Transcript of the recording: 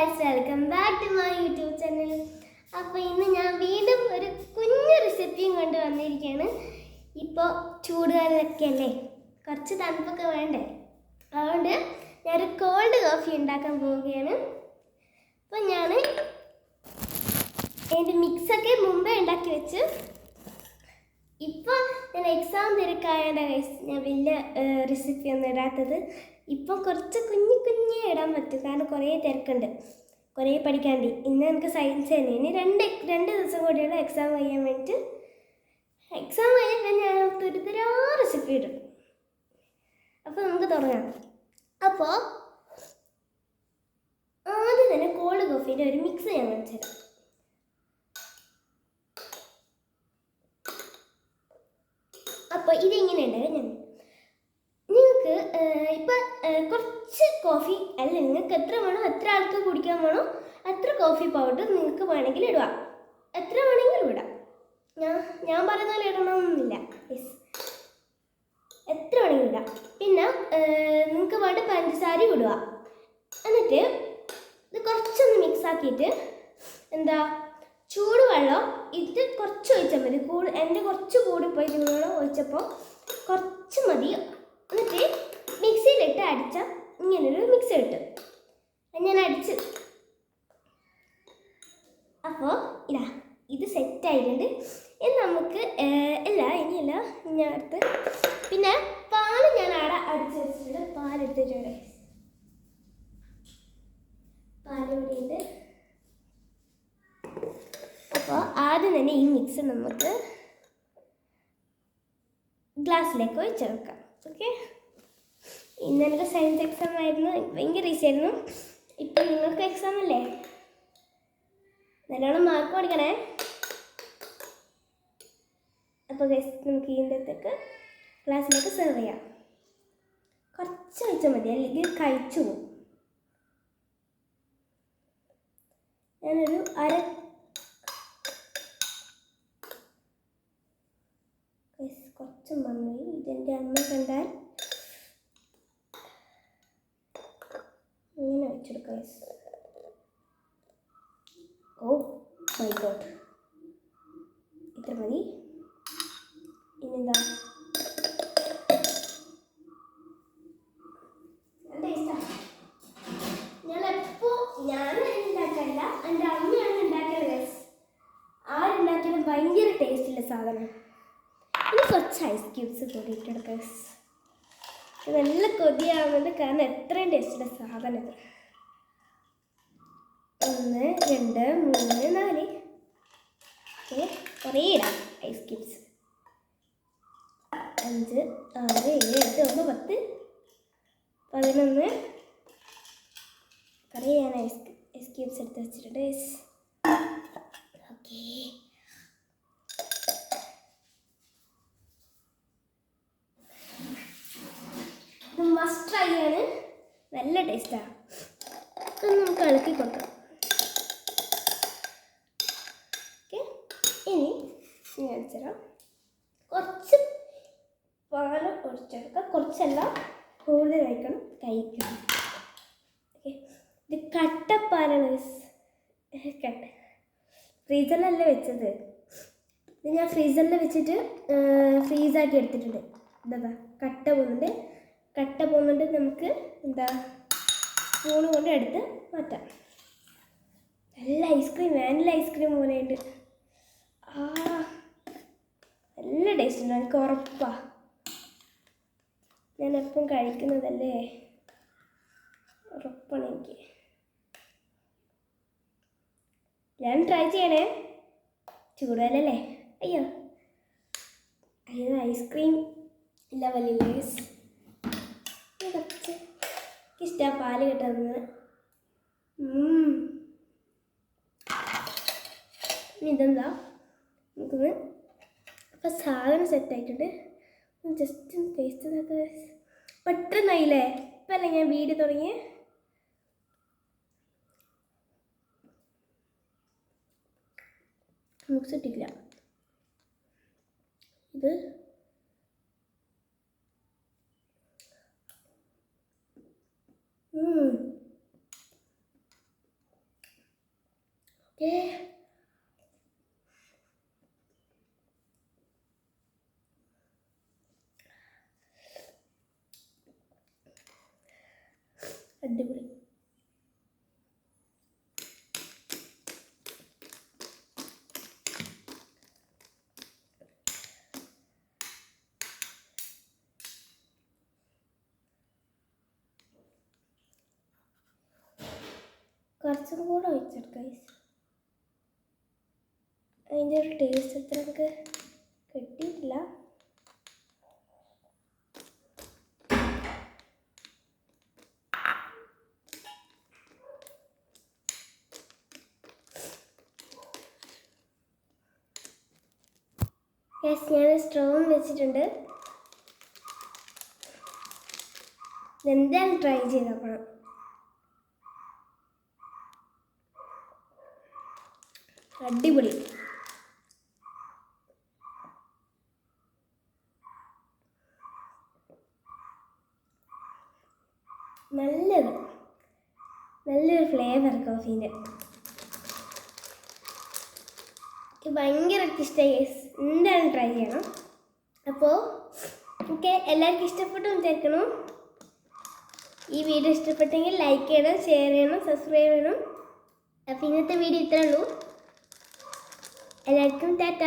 Guys welcome back to my YouTube channel അപ്പോൾ ഇന്ന് ഞാൻ വീണ്ടും ഒരു കുഞ്ഞു റെസിപ്പിയും കൊണ്ട് വന്നിരിക്കുകയാണ്. ഇപ്പോൾ ചൂടുകാലൊക്കെ അല്ലേ? കുറച്ച് തണുപ്പൊക്കെ വേണ്ടേ? അതുകൊണ്ട് ഞാനൊരു കോൾഡ് കോഫി ഉണ്ടാക്കാൻ പോവുകയാണ്. അപ്പോൾ ഞാൻ എന്റെ മിക്സൊക്കെ മുമ്പേ ഉണ്ടാക്കി വെച്ച്. ഇപ്പോൾ ഞാൻ എക്സാം തിരക്കായതാണ് ഗൈസ് ഞാൻ വലിയ റെസിപ്പി ഒന്നും ഇടാത്തത്. ഇപ്പോൾ കുറച്ച് കുഞ്ഞു കുഞ്ഞേ ഇടാൻ പറ്റും. കാരണം കുറേ തിരക്കുണ്ട്. കുറേ പഠിക്കാണ്ട് ഇന്ന് എനിക്ക് സയൻസ് തന്നെ. ഇനി രണ്ട് രണ്ട് ദിവസം കൂടിയുള്ള എക്സാം കഴിയാൻ വേണ്ടിയിട്ട് എക്സാം കഴിഞ്ഞാൽ ഞാൻ തുരുതരാ റെസിപ്പി ഇടും. അപ്പോൾ നമുക്ക് തുടങ്ങാം. അപ്പോൾ ആദ്യം തന്നെ കോൾഡ് കോഫീന്റെ ഒരു മിക്സ് ഞാൻ വെച്ചത് അപ്പോൾ ഇതെങ്ങനെയുണ്ടായിരുന്നു ഞാൻ ഇപ്പം കുറച്ച് കോഫി അല്ല നിങ്ങൾക്ക് എത്ര വേണോ എത്ര ആൾക്ക് കുടിക്കാൻ വേണോ അത്ര കോഫി പൗഡർ നിങ്ങൾക്ക് വേണമെങ്കിൽ ഇടുക. എത്ര വേണമെങ്കിലും ഇടാം. ഞാൻ ഞാൻ പറയുന്ന പോലെ ഇടണമെന്നില്ല. യെസ് എത്ര വേണമെങ്കിലും ഇടാം. പിന്നെ നിങ്ങൾക്ക് വേണ്ട പഞ്ചസാര ഇടുക. എന്നിട്ട് ഇത് കുറച്ചൊന്ന് മിക്സ് ആക്കിയിട്ട് എന്താ ചൂടുവെള്ളം ഇത് കുറച്ച് ഒഴിച്ചാൽ മതി. കൂട് എന്റെ കുറച്ച് കൂടി പോയി ചൂടുവെള്ളം ഒഴിച്ചപ്പോൾ കുറച്ച് മതി. എന്നിട്ട് മിക്സിയിലിട്ട് അടിച്ച ഇങ്ങനൊരു മിക്സി കിട്ടും അത് ഞാൻ അടിച്ച് അപ്പോൾ ഇതാ ഇത് സെറ്റ് ആയിട്ടുണ്ട്. ഇനി നമുക്ക് ഇല്ല ഇനിയല്ല ഞാൻ അടുത്ത്. പിന്നെ പാൽ ഞാൻ അവിടെ അടിച്ച് വെച്ചിട്ടുണ്ട്. പാലെടുത്തിട്ടുണ്ട് പാലിവിടെയുണ്ട് അപ്പോൾ ആദ്യം തന്നെ ഈ മിക്സ് നമുക്ക് ഗ്ലാസ്സിലേക്ക് ഒഴിച്ചു വെക്കാം. ഓക്കെ ഇന്ന് എനിക്ക് സയൻസ് എക്സാം ആയിരുന്നു. ഭയങ്കര ഈസി ആയിരുന്നു. ഇപ്പം നിങ്ങൾക്ക് എക്സാം അല്ലേ? നല്ലോണം മാർക്ക് പഠിക്കണേ അപ്പോൾ നമുക്ക് ഇതിന്റെ അകത്തേക്ക് ഗ്ലാസ്സിലേക്ക് സെർവ് ചെയ്യാം. കുറച്ച് ഒഴിച്ചാൽ മതി അല്ലെങ്കിൽ കഴിച്ചു പോകും. ഞാനൊരു അര കുറച്ച് മമ്മി ഇതെന്റെ അമ്മ കണ്ടാൽ ഇങ്ങനെ വെച്ചെടുക്കാം. ഓ മൈ ഗോഡ് ഇത്ര മതി. ഇട്ടെടുക്കാം നല്ല കൊതിയാവുന്നത് കാരണം എത്രയും ടേസ്റ്റുള്ള സാധനം ഇത്. ഒന്ന് രണ്ട് മൂന്ന് നാല്. കുറേ ഇടാം ഐസ് ക്യൂബ്സ് അഞ്ച് ആറ് ഏഴ് എട്ട് ഒമ്പത് പത്ത് പതിനൊന്ന്. കുറേ ഞാൻ ഐസ് ഐസ് ക്യൂബ്സ് എടുത്ത് വെച്ചിട്ടുണ്ട് ഓക്കേ മസ്റ്റ് ട്രൈ ആണ്. നല്ല ടേസ്റ്റാണ് നമുക്ക് ഇളക്കി കൊടുക്കാം. ഓക്കെ ഇനി ഞാൻ അടിച്ചുതരാം കുറച്ച് ഒഴിച്ചെടുക്കാം കുറച്ചല്ല കൂടുതൽ കഴിക്കണം. ഓക്കെ. ഇത് കട്ടപ്പാലാണ്. കട്ട. ഫ്രീസറിലല്ലേ വെച്ചത്? ഇത് ഞാൻ ഫ്രീസറിൽ വെച്ചിട്ട് ഫ്രീസാക്കി എടുത്തിട്ടുണ്ട്. എന്താ കട്ട പോകുന്നുണ്ട്. കട്ട പോകുന്നുണ്ട് നമുക്ക് എന്താ സ്പൂൺ കൊണ്ട് എടുത്ത് മാറ്റാം. നല്ല ഐസ്ക്രീം വാനില ഐസ്ക്രീം പോലെയുണ്ട്. ആ നല്ല ടേസ്റ്റ് ഉണ്ട്. എനിക്ക് ഉറപ്പാ. ഞാൻ എപ്പം കഴിക്കുന്നതല്ലേ? ഉറപ്പാണ് എനിക്ക് ഞാൻ ട്രൈ ചെയ്യണേ. ചൂടല്ലേ അയ്യോ. അയ്യോ ഐസ്ക്രീം ലെവലില്ലേ കുറച്ച്. ഇഷ്ടമാണ് പാൽ കിട്ടുന്നത്. ഇതെന്താ? നമുക്കൊന്ന് അപ്പം സാധനം സെറ്റ് ആയിട്ടുണ്ട്. ജസ്റ്റ് ടേസ്റ്റ് ചെയ്തൊക്കെ പെട്ടെന്നായില്ലേ? ഇപ്പം അല്ലേ ഞാൻ വീട് തുടങ്ങിയേ? മിക്സ് ഇട്ടില്ല ഇത് ഉം. അടിപൊളി കുറച്ചും കൂടെ ഒഴിച്ചെടുക്കാം. അതിന്റെ ഒരു ടേസ്റ്റ് അത്ര നമുക്ക് കിട്ടിയിട്ടില്ല യെസ് ഞാൻ സ്ട്രോവും വെച്ചിട്ടുണ്ട്. എന്തായാലും ട്രൈ ചെയ്ത് നോക്കണം. അടിപൊളി. നല്ലത്. നല്ലൊരു ഫ്ലേവർ കോഫീന്റെ എനിക്ക് ഭയങ്കരമായിട്ട് ഇഷ്ടമായി എന്തായാലും ട്രൈ ചെയ്യണം. അപ്പോൾ എനിക്ക് എല്ലാവർക്കും ഇഷ്ടപ്പെട്ടു വിചാരിക്കണം ഈ വീഡിയോ ഇഷ്ടപ്പെട്ടെങ്കിൽ ലൈക്ക് ചെയ്യണം ഷെയർ ചെയ്യണം സബ്സ്ക്രൈബ് ചെയ്യണം. അപ്പോൾ ഇന്നത്തെ വീഡിയോ ഇത്രേ ഉള്ളൂ. എല്ലാവർക്കും ടാറ്റ.